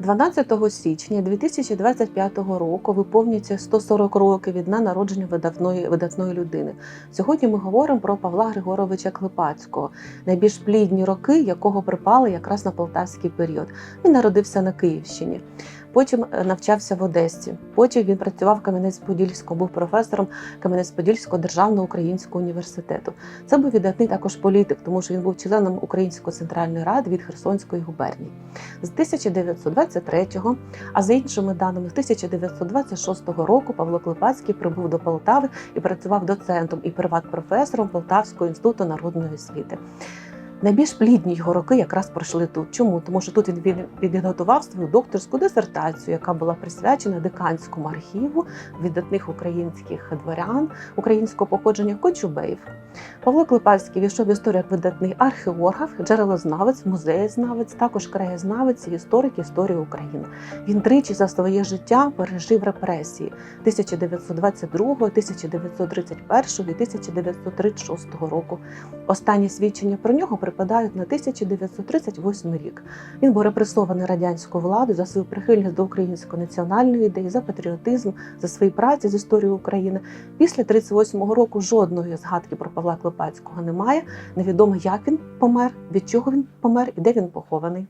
12 січня 2025 року виповнюється 140 років від дня народження видатної, видатної людини. Сьогодні ми говоримо про Павла Григоровича Клепацького, найбільш плідні роки якого припали якраз на полтавський період. Він народився на Київщині. Потім е, навчався в Одесі. Потім він працював в Кам'янець-Подільському, був професором Кам'янець-Подільського державного українського університету. Це був віддатний також політик, тому що він був членом Української центральної ради від Херсонської губернії. З 1923, а за іншими даними, з 1926 року Павло Клепацький прибув до Полтави і працював доцентом і приват-професором Полтавського інституту народної освіти. Найбільш плідні його роки якраз пройшли тут. Чому? Тому що тут він підготував свою докторську дисертацію, яка була присвячена деканському архіву видатних українських дворян українського походження Кочубеїв. Павло Клепальський війшов в історію як видатний археограф, джерелознавець, музеєзнавець, також краєзнавець і історик історії України. Він тричі за своє життя пережив репресії 1922, 1931 і 1936 року. Останні свідчення про нього припадають на 1938 рік. Він був репресований радянською владою за свою прихильність до української національної ідеї, за патріотизм, за свої праці з історії України. Після 38-го року жодної згадки про Павла Клопацького немає. Невідомо, як він помер, від чого він помер і де він похований.